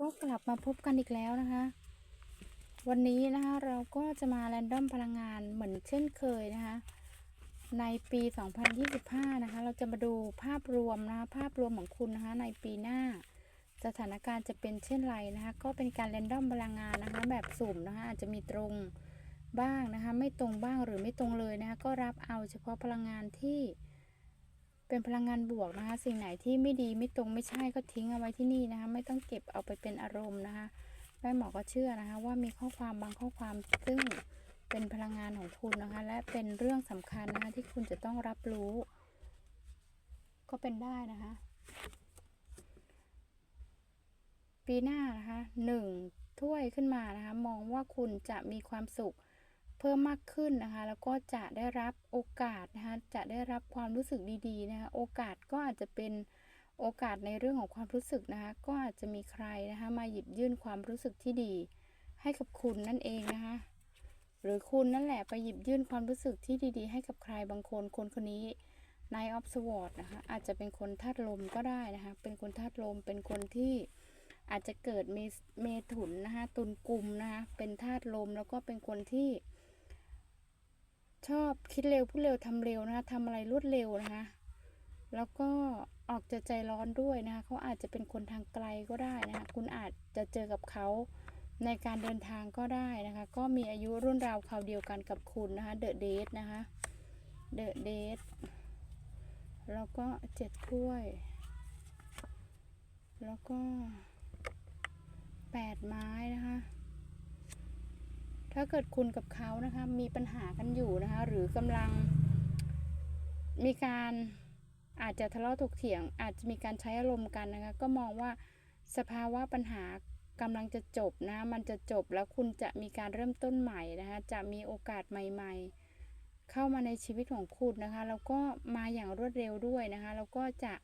ก็กลับมาพบกันอีกแล้วนะคะ วันนี้นะคะเราก็จะมาแรนดอมพลังงานเหมือนเช่นเคยนะคะ ในปี 2025 นะคะ เราจะมาดูภาพรวมนะคะภาพรวมของคุณนะคะ ในปีหน้า สถานการณ์จะเป็นเช่นไรนะคะ ก็เป็นการแรนดอมพลังงานนะคะ แบบสุ่มนะคะอาจจะมีตรงบ้างนะคะ ไม่ตรงบ้างหรือไม่ตรงเลยนะคะ ก็รับเอาเฉพาะพลังงานที่ เป็นพลังงานบวกนะคะ สิ่งไหนที่ไม่ดีไม่ตรงไม่ใช่ก็ทิ้งเอาไว้ที่นี่นะคะ ไม่ต้องเก็บเอาไปเป็นอารมณ์นะคะแม่หมอก็เชื่อนะคะ ว่ามีข้อความบางข้อความซึ่งเป็นพลังงานของคุณนะคะ และเป็นเรื่องสำคัญนะคะที่คุณจะต้องรับรู้ ก็เป็นได้นะคะ ปีหน้านะคะหนึ่งถ้วยขึ้นมานะคะ มองว่าคุณจะมีความสุข เพิ่มมากขึ้นนะคะ แล้วก็จะได้รับโอกาสนะคะจะได้รับความรู้สึกดีๆนะคะโอกาสก็อาจจะเป็นโอกาสในเรื่องของความรู้สึกนะคะก็อาจจะมีใครนะคะมาหยิบยื่นความรู้สึกที่ดี ให้กับคุณนั่นเองนะคะหรือคุณนั่นแหละไปหยิบยื่นความรู้สึกที่ดีๆ ให้กับใครบางคนคนคนนี้นายออฟสวอตนะคะอาจจะเป็นคนธาตุลมก็ได้นะคะเป็นคนธาตุลมเป็นคนที่อาจจะเกิดเมเมถุนนะคะตุลกลุ่มนะคะเป็นธาตุลมแล้วก็เป็นคนที่ ชอบคิดเร็วพูดเร็วทำเร็วนะคะทำอะไรรวดเร็วนะคะ แล้วก็ออกจะใจร้อนด้วยนะคะเขาอาจจะเป็นคนทางไกลก็ได้นะคะคุณอาจจะเจอกับเขาในการเดินทางก็ได้นะคะ ก็มีอายุรุ่นราวคราวเดียวกันกับคุณนะคะเดอะเดทนะคะเดอะเดทแล้วก็เจ็ดถ้วย แล้วก็แปดไม้นะคะ ถ้าเกิดคุณกับเขานะคะมีปัญหากันอยู่นะคะ หรือกำลังมีการอาจจะทะเลาะถกเถียง อาจจะมีการใช้อารมณ์กันนะคะ ก็มองว่าสภาวะปัญหากำลังจะจบนะ มันจะจบแล้วคุณจะมีการเริ่มต้นใหม่นะคะ จะมีโอกาสใหม่ ๆ เข้ามาในชีวิตของคุณนะคะ แล้วก็มาอย่างรวดเร็วด้วยนะคะ แล้วก็จะ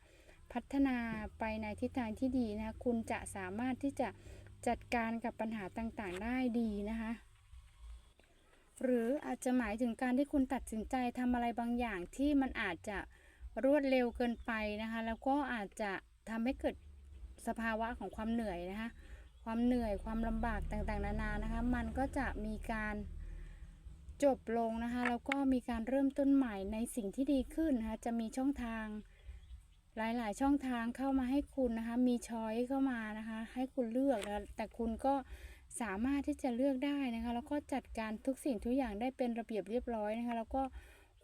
พัฒนาไปในทิศทางที่ดีนะคะ คุณจะสามารถที่จะจัดการกับปัญหาต่างๆ ได้ดีนะคะ หรืออาจจะหมายถึงการที่คุณตัดสินใจทำอะไรบางอย่างที่มันอาจจะรวดเร็วเกินไปนะคะ แล้วก็อาจจะทำให้เกิดสภาวะของความเหนื่อยนะคะ ความเหนื่อยความลำบากต่างๆ นานานะคะ มันก็จะมีการจบลงนะคะ แล้วก็มีการเริ่มต้นใหม่ในสิ่งที่ดีขึ้นนะคะ จะมีช่องทางหลาย ๆ ช่องทางเข้ามาให้คุณนะคะ มีช้อยเข้ามานะคะ ให้คุณเลือกนะแต่คุณก็ สามารถที่จะเลือกได้นะคะแล้วก็จัดการทุกสิ่งทุกอย่างได้เป็นระเบียบเรียบร้อยนะคะ แล้วก็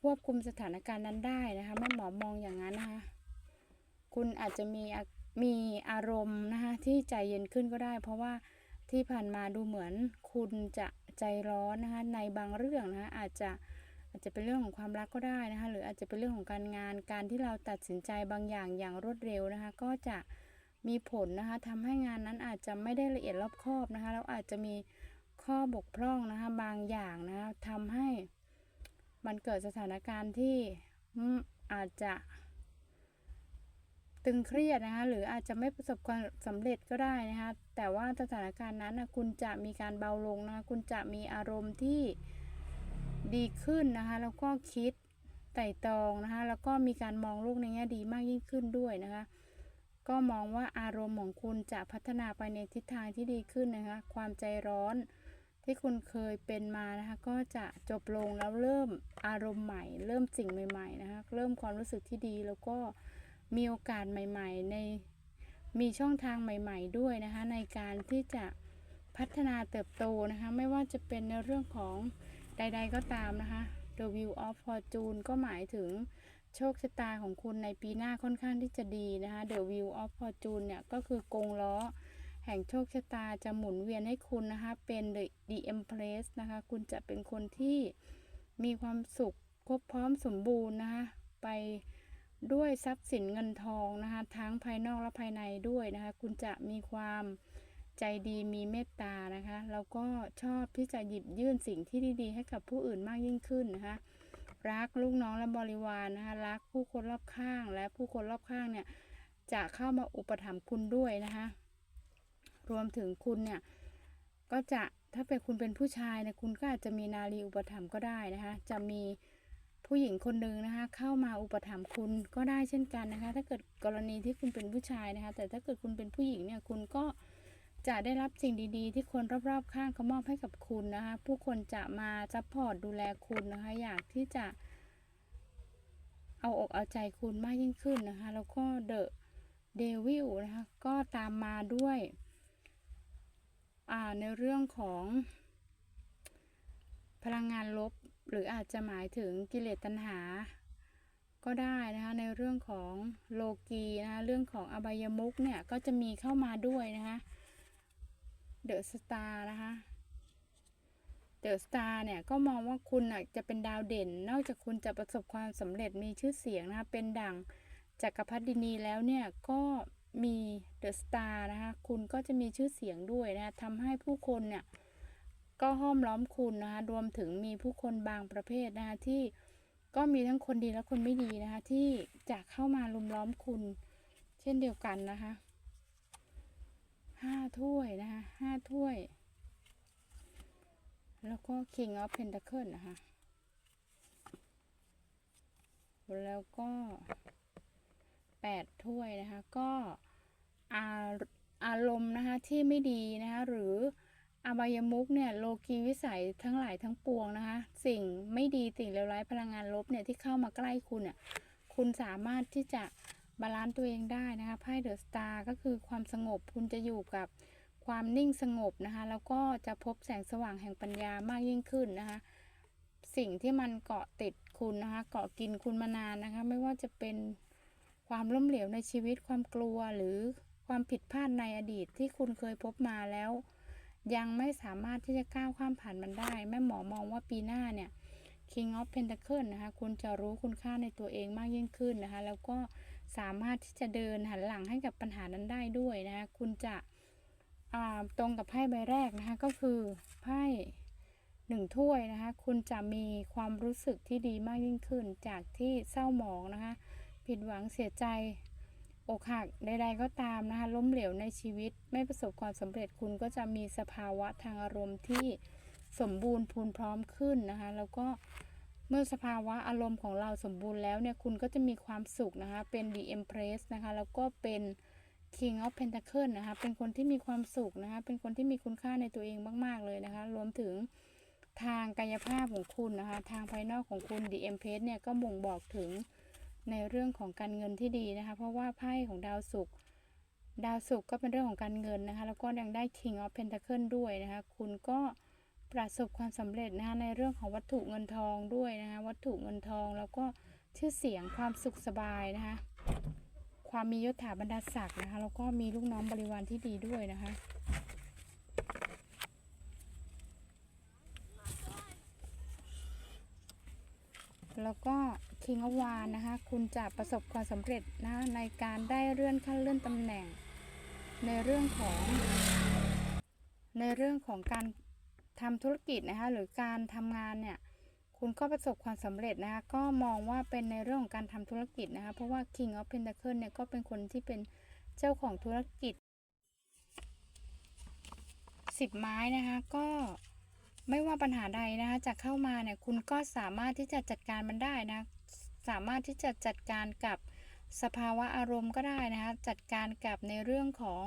ควบคุมสถานการณ์นั้นได้นะคะแม่หมอมองอย่างนั้นนะคะ คุณอาจจะมีมีอารมณ์นะคะที่ใจเย็นขึ้นก็ได้ เพราะว่าที่ผ่านมาดูเหมือนคุณจะใจร้อนนะคะในบางเรื่องนะคะอาจจะอาจจะเป็นเรื่องของความรักก็ได้นะคะหรืออาจจะเป็นเรื่องของการงานการที่เราตัดสินใจบางอย่างอย่างรวดเร็วนะคะ ก็จะ มีผลนะคะทำให้งานนั้นอาจจะไม่ได้ละเอียดรอบคอบนะคะแล้วอาจจะมีข้อบกพร่องนะคะบางอย่างนะคะทำให้มันเกิดสถานการณ์ที่อาจจะตึงเครียดนะคะหรืออาจจะไม่ประสบความสำเร็จก็ได้นะคะแต่ว่าสถานการณ์นั้นนะคุณจะมีการเบาลงนะคะคุณจะมีอารมณ์ที่ดีขึ้นนะคะแล้วก็คิดไต่ตรองนะคะแล้วก็มีการมองโลกในแง่ดีมากยิ่งขึ้นด้วยนะคะ ก็มองว่าอารมณ์ของคุณจะพัฒนาไปในทิศทางที่ดีขึ้นนะคะ ความใจร้อนที่คุณเคยเป็นมานะคะ ก็จะจบลงแล้วเริ่มอารมณ์ใหม่ เริ่มสิ่งใหม่ๆนะคะ เริ่มความรู้สึกที่ดีแล้วก็มีโอกาสใหม่ ๆ ในมีช่องทางใหม่ ๆ ด้วยนะคะ ในการที่จะพัฒนาเติบโตนะคะ ไม่ว่าจะเป็นในเรื่องของใด ๆ ก็ตามนะคะ The View of Fortune ก็หมายถึง โชคชะตาของคุณในปีหน้าค่อนข้างที่จะดีนะคะ The Wheel of Fortune เนี่ยก็คือกงล้อ แห่งโชคชะตาจะหมุนเวียนให้คุณนะคะ เป็น The, The Empress นะคะ คุณจะเป็นคนที่มีความสุขครบพร้อมสมบูรณ์นะคะ ไปด้วยทรัพย์สินเงินทองนะคะ ทั้งภายนอกและภายในด้วยนะคะ คุณจะมีความใจดีมีเมตตานะคะ แล้วก็ชอบที่จะหยิบยื่นสิ่งที่ดีๆ ให้กับผู้อื่นมากยิ่งขึ้นนะคะ รักลูกน้องและบริวารนะคะรักผู้คนรอบข้างและผู้คนรอบข้างเนี่ยจะเข้ามาอุปถัมภ์คุณด้วยนะคะรวมถึงคุณเนี่ยก็จะถ้าเป็นคุณเป็นผู้ชายเนี่ยคุณก็อาจจะมีนารีอุปถัมภ์ก็ได้นะคะจะมีผู้หญิงคนหนึ่งนะคะเข้ามาอุปถัมภ์คุณก็ได้เช่นกันนะคะ ถ้าเกิดกรณีที่คุณเป็นผู้ชายนะคะ แต่ถ้าเกิดคุณเป็นผู้หญิงเนี่ยคุณก็ จะได้รับสิ่งดีๆ ที่คนรอบๆข้างเขามอบให้กับคุณนะคะ ผู้คนจะมาซัพพอร์ตดูแลคุณนะคะ อยากที่จะ เอาอกเอาใจคุณมากยิ่งขึ้นนะคะ แล้วก็เดอะเดวิลนะคะ ก็ตามมาด้วยในเรื่องของพลังงานลบ หรืออาจจะหมายถึงกิเลสตัณหา ก็ได้นะคะในเรื่องของโลกีนะคะเรื่องของอบายมุกเนี่ยก็จะมีเข้ามาด้วยนะคะ เดอะสตาร์นะคะ เดอะสตาร์เนี่ยก็มองว่าคุณน่ะจะเป็นดาวเด่น นอกจากคุณจะประสบความสำเร็จมีชื่อเสียงนะคะเป็นดั่งจักรพรรดินีแล้วเนี่ยก็มีเดอะสตาร์นะคะ คุณก็จะมีชื่อเสียงด้วยนะะทำให้ผู้คนเนี่ยก็ห้อมล้อมคุณนะคะ รวมถึงมีผู้คนบางประเภทนะคะที่ก็มีทั้งคนดีและคนไม่ดีนะคะ ที่จะเข้ามาลุมล้อมคุณ เช่นเดียวกันนะคะ ห้าถ้วยนะคะห้าถ้วย แล้วก็ King of Pentacle นะคะ แล้วก็แปดถ้วยนะคะ ก็อาอารมณ์นะคะที่ไม่ดีนะคะ หรืออบายมุกเนี่ยโลกีวิสัยทั้งหลายทั้งปวงนะคะ สิ่งไม่ดีสิ่งเลวร้ายพลังงานลบเนี่ยที่เข้ามาใกล้คุณเนี่ยคุณสามารถที่จะ บาลานซ์ตัวเองได้นะคะไพ่เดอะสตาร์ก็คือความสงบคุณจะอยู่กับความนิ่งสงบนะคะ แล้วก็จะพบแสงสว่างแห่งปัญญามากยิ่งขึ้นนะคะ สิ่งที่มันเกาะติดคุณนะคะ เกาะกินคุณมานานนะคะ ไม่ว่าจะเป็นความล้มเหลวในชีวิตความกลัวหรือความผิดพลาดในอดีตที่คุณเคยพบมาแล้ว ยังไม่สามารถที่จะก้าวข้ามผ่านมันได้ แม่หมอมองว่าปีหน้าเนี่ย King of Pentacle นะคะ คุณจะรู้คุณค่าในตัวเองมากยิ่งขึ้นนะคะ แล้วก็ สามารถที่จะเดินหันหลังให้กับปัญหานั้นได้ด้วยนะคะคุณจะตรงกับไพ่ใบแรกนะคะก็คือไพ่หนึ่งถ้วยนะคะคุณจะมีความรู้สึกที่ดีมากยิ่งขึ้น จากที่เศร้าหมองนะคะผิดหวังเสียใจอกหักใดๆก็ตามนะคะล้มเหลวในชีวิตไม่ประสบความสำเร็จคุณก็จะมีสภาวะทางอารมณ์ที่สมบูรณ์พูนพร้อมขึ้นนะคะแล้วก็ เมื่อสภาวะอารมณ์ของเราสมบูรณ์แล้วเนี่ยคุณก็จะมีความสุขนะคะ เป็น The Empress นะคะ แล้วก็เป็น King of Pentacle นะคะ เป็นคนที่มีความสุขนะคะ เป็นคนที่มีคุณค่าในตัวเองมาก ๆ เลยนะคะ รวมถึงทางกายภาพของคุณนะคะ ทางภายนอกของคุณ The Empress เนี่ยก็บ่งบอกถึงในเรื่องของการเงินที่ดีนะคะ เพราะว่าไพ่ของดาวศุกร์ดาวศุกร์ก็เป็นเรื่องของการเงินนะคะ แล้วก็ยังได้ King of Pentacle ด้วยนะคะ คุณก็ ประสบความสำเร็จนะคะในเรื่องของวัตถุเงินทองด้วยนะคะวัตถุเงินทองแล้วก็ชื่อเสียงความสุขสบายนะคะความมียศถาบรรดาศักดิ์นะคะแล้วก็มีลูกน้องบริวารที่ดีด้วยนะคะแล้วก็ King of w a n นะคะ คุณจะประสบความสำเร็จนะในการได้เลื่อนขั้นเลื่อนตำแหน่ง ในเรื่องของ ในเรื่องของการ ทำธุรกิจนะคะหรือการทำงานเนี่ยคุณก็ประสบความสำเร็จนะคะก็มองว่าเป็นในเรื่องของการทำธุรกิจนะคะเพราะว่า King of Pentacle เนี่ยก็เป็นคนที่เป็นเจ้าของธุรกิจสิบไม้นะคะก็ไม่ว่าปัญหาใดนะคะจะเข้ามาเนี่ยคุณก็สามารถที่จะจัดการมันได้นะสามารถที่จะจัดการกับสภาวะอารมณ์ก็ได้นะคะจัดการกับในเรื่องของ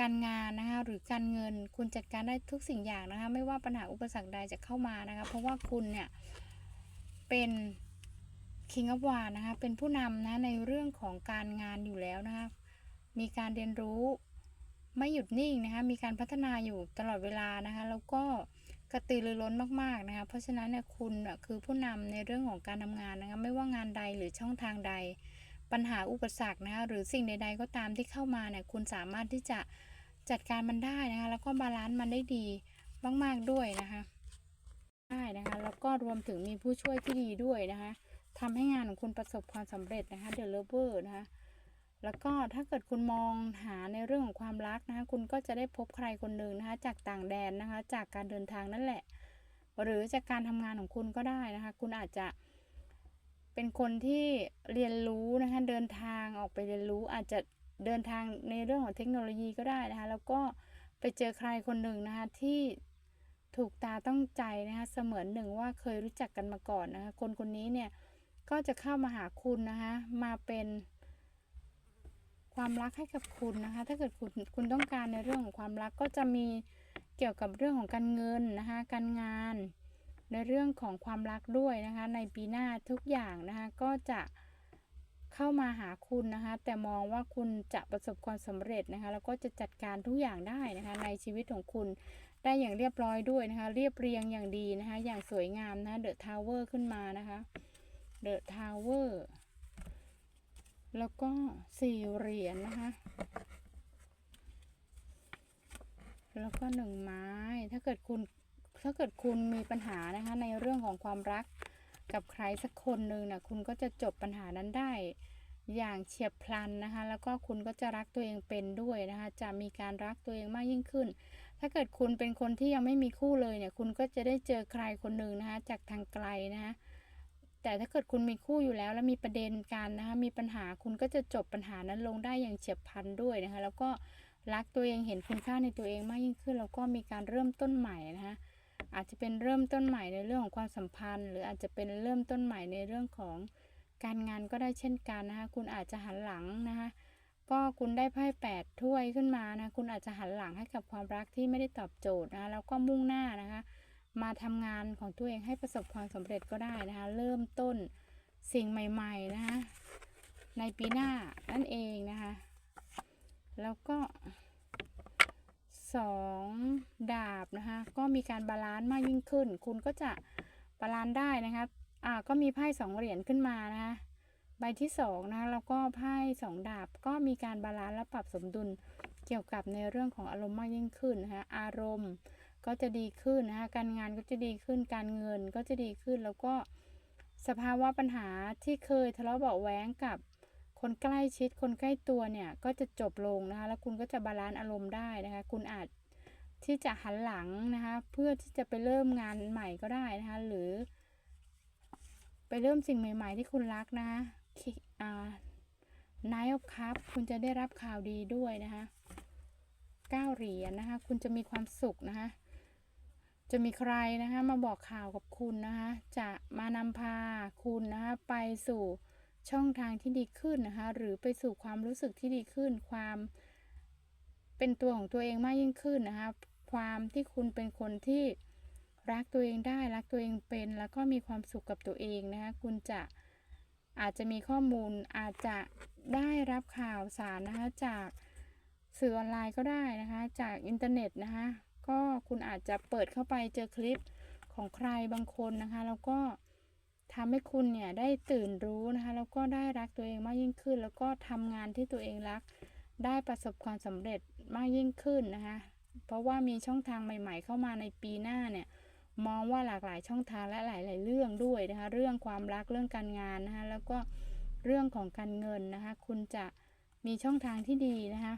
การงานนะคะหรือการเงินคุณจัดการได้ทุกสิ่งอย่างนะคะไม่ว่าปัญหาอุปสรรคใดจะเข้ามานะคะเพราะว่าคุณเนี่ยเป็น King of w a n นะคะเป็นผู้นำนะในเรื่องของการงานอยู่แล้วนะคะมีการเรียนรู้ไม่หยุดนิ่งนะคะมีการพัฒนาอยู่ตลอดเวลานะคะแล้วก็กระตือรือร้นมากๆนะคะเพราะฉะนั้นเนี่ยคุณคือผู้นำในเรื่องของการทำงานนะคะไม่ว่างานใดหรือช่องทางใด ปัญหาอุปสรรคนะคะหรือสิ่งใด ๆ ก็ตามที่เข้ามาเนี่ยคุณสามารถที่จะ จัดการมันได้นะคะ แล้วก็บาลานซ์มันได้ดีมากๆด้วยนะคะได้นะคะ แล้วก็รวมถึงมีผู้ช่วยที่ดีด้วยนะคะทำให้งานของคุณประสบความสำเร็จนะคะ The Lover นะคะแล้วก็ถ้าเกิดคุณมองหาในเรื่องของความรักนะคะ คุณก็จะได้พบใครคนหนึ่งนะคะ จากต่างแดนนะคะ จากการเดินทางนั่นแหละ หรือจากการทำงานของคุณก็ได้นะคะ คุณอาจจะเป็นคนที่เรียนรู้นะคะ เดินทางออกไปเรียนรู้อาจจะ เดินทางในเรื่องของเทคโนโลยีก็ได้นะคะ แล้วก็ไปเจอใครคนหนึ่งนะคะที่ถูกตาต้องใจนะคะเสมือนหนึ่งว่าเคยรู้จักกันมาก่อนนะคะคนคนนี้เนี่ยก็จะเข้ามาหาคุณนะคะมาเป็นคความรักให้กับคุณนะคะ ถ้าเกิดคุณคุณต้องการในเรื่องของความรักก็จะมีเกี่ยวกับเรื่องของการเงินนะคะการงาน ในเรื่องของความรักด้วยนะคะ ในปีหน้าทุกอย่างนะคะก็จะ เข้ามาหาคุณนะคะ แต่มองว่าคุณจะประสบความสำเร็จนะคะ แล้วก็จะจัดการทุกอย่างได้นะคะ ในชีวิตของคุณได้อย่างเรียบร้อยด้วยนะคะ เรียบเรียงอย่างดีนะคะ อย่างสวยงามนะเดอะทาวเวอร์ขึ้นมานะคะเดอะทาวเวอร์แล้วก็สี่เหรียญนะคะ แล้วก็หนึ่งไม้ ถ้าเกิดคุณ ถ้าเกิดคุณมีปัญหานะคะ ในเรื่องของความรัก กับใครสักคนหนึ่งนะคุณก็จะจบปัญหานั้นได้ อย่างเฉียบพลันนะคะ แล้วก็คุณก็จะรักตัวเองเป็นด้วยนะคะ จะมีการรักตัวเองมากยิ่งขึ้น ถ้าเกิดคุณเป็นคนที่ยังไม่มีคู่เลยเนี่ย คุณก็จะได้เจอใครคนหนึ่งนะคะ จากทางไกลนะคะแต่ถ้าเกิดคุณมีคู่อยู่แล้วแล้วมีประเด็นกันนะคะมีปัญหาคุณก็จะจบปัญหานั้นลงได้อย่างเฉียบพลันด้วยนะคะ แล้วก็รักตัวเองเห็นคุณค่าในตัวเองมากยิ่งขึ้น แล้วก็มีการเริ่มต้นใหม่นะคะ อาจจะเป็นเริ่มต้นใหม่ในเรื่องของความสัมพันธ์ หรืออาจจะเป็นเริ่มต้นใหม่ในเรื่องของการงานก็ได้เช่นกันนะคะ คุณอาจจะหันหลังนะคะ ก็คุณได้ไพ่แปดถ้วยขึ้นมานะ คุณอาจจะหันหลังให้กับความรักที่ไม่ได้ตอบโจทย์นะคะ แล้วก็มุ่งหน้านะคะ มาทำงานของตัวเองให้ประสบความสำเร็จก็ได้นะคะ เริ่มต้นสิ่งใหม่ๆนะคะ ในปีหน้านั่นเองนะคะ แล้วก็ สองดาบนะคะก็มีการบาลานซ์มากยิ่งขึ้น คุณก็จะบาลานซ์ได้นะคะอ่าก็มีไพ่สองเหรียญขึ้นมานะคะใบที่สองนะคะแล้วก็ไพ่สองดาบก็มีการบาลานซ์และปรับสมดุลเกี่ยวกับในเรื่องของอารมณ์มากยิ่งขึ้นนะคะอารมณ์ก็จะดีขึ้นนะคะการงานก็จะดีขึ้น การเงินก็จะดีขึ้นแล้วก็สภาวะปัญหาที่เคยทะเลาะเบาะแว้งกับ คนใกล้ชิดคนใกล้ตัวเนี่ยก็จะจบลงนะคะ แล้วคุณก็จะบาลานซ์อารมณ์ได้นะคะ คุณอาจที่จะหันหลังนะคะ เพื่อที่จะไปเริ่มงานใหม่ก็ได้นะคะ หรือ ไปเริ่มสิ่งใหม่ ๆ ที่คุณรักนะคะอ่านายอบคัพคุณจะได้รับข่าวดีด้วยนะคะเก้าเหรียญนะคะ คุณจะมีความสุขนะคะ จะมีใครนะคะ มาบอกข่าวกับคุณนะคะ จะมานำพาคุณนะคะ ไปสู่ ช่องทางที่ดีขึ้นนะคะ หรือไปสู่ความรู้สึกที่ดีขึ้น ความเป็นตัวของตัวเองมากยิ่งขึ้นนะคะ ความที่คุณเป็นคนที่รักตัวเองได้ รักตัวเองเป็น แล้วก็มีความสุขกับตัวเองนะคะ คุณจะอาจจะมีข้อมูลอาจจะได้รับข่าวสารนะคะจากสื่อออนไลน์ก็ได้นะคะ จากอินเทอร์เน็ตนะคะก็คุณอาจจะเปิดเข้าไปเจอคลิปของใครบางคนนะคะ แล้วก็ ทำให้คุณเนี่ยได้ตื่นรู้นะคะแล้วก็ได้รักตัวเองมากยิ่งขึ้น แล้วก็ทำงานที่ตัวเองรัก ได้ประสบความสำเร็จมากยิ่งขึ้นนะคะเพราะว่ามีช่องทางใหม่ ๆ เข้ามาในปีหน้าเนี่ยมองว่าหลากหลายช่องทางและหลาย ๆ เรื่องด้วยนะคะเรื่องความรักเรื่องการงานนะคะแล้วก็เรื่องของการเงินนะคะคุณจะมีช่องทางที่ดีนะคะ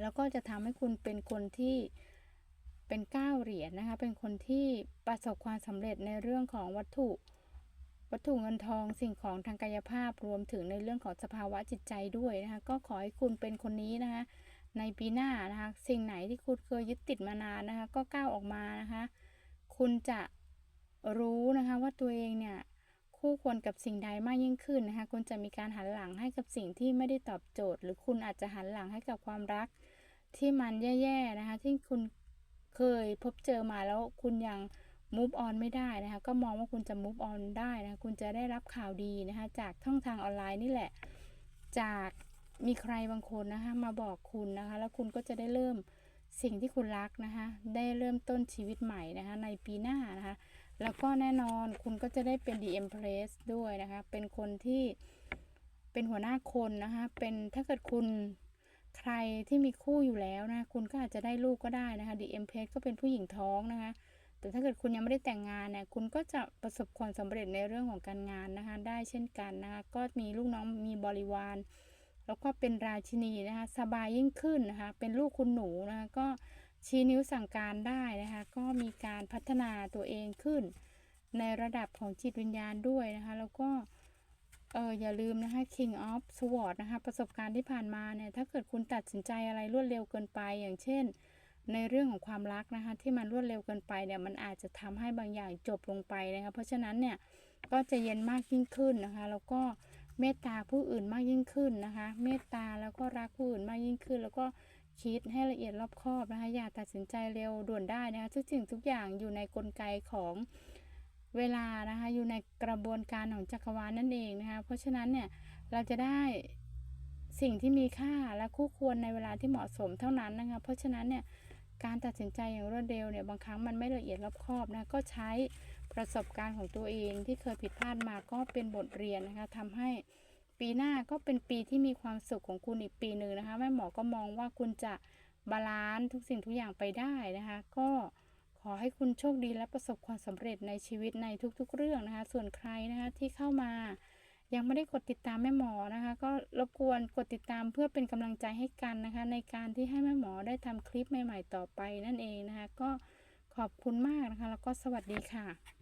แล้วก็จะทำให้คุณเป็นคนที่เป็นก้าวเหรียญนะคะเป็นคนที่ประสบความสำเร็จในเรื่องของวัตถุ วัตถุเงินทองสิ่งของทางกายภาพรวมถึงในเรื่องของสภาวะจิตใจด้วยนะคะก็ขอให้คุณเป็นคนนี้นะคะในปีหน้านะคะ สิ่งไหนที่คุณเคยยึดติดมานานนะคะ ก็ก้าวออกมานะคะ คุณจะรู้นะคะว่าตัวเองเนี่ยคู่ควรกับสิ่งใดมากยิ่งขึ้นนะคะ คุณจะมีการหันหลังให้กับสิ่งที่ไม่ได้ตอบโจทย์ หรือคุณอาจจะหันหลังให้กับความรัก ที่มันแย่ๆนะคะ ที่คุณเคยพบเจอมาแล้วคุณยัง move on ไม่ได้นะคะ ก็มองว่าคุณจะ move on ได้นะคะคุณจะได้รับข่าวดีนะคะ จากช่องทางออนไลน์นี่แหละ จากมีใครบางคนนะคะ มาบอกคุณนะคะ แล้วคุณก็จะได้เริ่มสิ่งที่คุณรักนะคะ ได้เริ่มต้นชีวิตใหม่นะคะ ในปีหน้านะคะ แล้วก็แน่นอนคุณก็จะได้เป็น The Empress ด้วยนะคะ เป็นคนที่เป็นหัวหน้าคนนะคะ เป็นถ้าเกิดคุณใครที่มีคู่อยู่แล้วนะ คุณก็อาจจะได้ลูกก็ได้นะคะ The Empress ก็เป็นผู้หญิงท้องนะคะ แต่ถ้าเกิดคุณยังไม่ได้แต่งงานเนี่ยคุณก็จะประสบความสำเร็จในเรื่องของการงานนะคะ ได้เช่นกันนะคะก็มีลูกน้องมีบริวาร แล้วก็เป็นราชินีนะคะสบายยิ่งขึ้นนะคะเป็นลูกคุณหนูนะคะก็ชี้นิ้วสั่งการได้นะคะก็มีการพัฒนาตัวเองขึ้น ในระดับของจิตวิญญาณด้วยนะคะแล้วก็เอออย่าลืมนะคะ King of Swords นะคะประสบการณ์ที่ผ่านมาเนี่ยถ้าเกิดคุณตัดสินใจอะไรรวดเร็วเกินไปอย่างเช่น ในเรื่องของความรักนะคะ ที่มันรวดเร็วเกินไปเนี่ยมันอาจจะทำให้บางอย่างจบลงไปนะคะเพราะฉะนั้นเนี่ยก็จะเย็นมากยิ่งขึ้นนะคะ แล้วก็เมตตาผู้อื่นมากยิ่งขึ้นนะคะ เมตตาแล้วก็รักผู้อื่นมากยิ่งขึ้น แล้วก็คิดให้ละเอียดรอบคอบนะคะอย่าตัดสินใจเร็วด่วนได้นะคะทุกสิ่งทุกอย่างอยู่ในกลไกของเวลานะคะอยู่ในกระบวนการของจักรวาลนั่นเองนะคะเพราะฉะนั้นเนี่ยเราจะได้สิ่งที่มีค่าและคู่ควรในเวลาที่เหมาะสมเท่านั้นนะคะเพราะฉะนั้นเนี่ย การตัดสินใจอย่างรวดเร็วเนี่ยบางครั้งมันไม่ละเอียดรอบคอบนะก็ใช้ประสบการณ์ของตัวเองที่เคยผิดพลาดมาก็เป็นบทเรียนนะคะทำให้ปีหน้าก็เป็นปีที่มีความสุขของคุณอีกปีหนึ่งนะคะแม่หมอก็มองว่าคุณจะบาลานซ์ทุกสิ่งทุกอย่างไปได้นะคะ ก็ขอให้คุณโชคดีและประสบความสำเร็จในชีวิตในทุกๆเรื่องนะคะ ส่วนใครนะคะที่เข้ามา ยังไม่ได้กดติดตามแม่หมอนะคะ ก็รบกวนกดติดตามเพื่อเป็นกำลังใจให้กันนะคะ ในการที่ให้แม่หมอได้ทำคลิปใหม่ ๆ ต่อไปนั่นเองนะคะ ก็ขอบคุณมากนะคะ แล้วก็สวัสดีค่ะ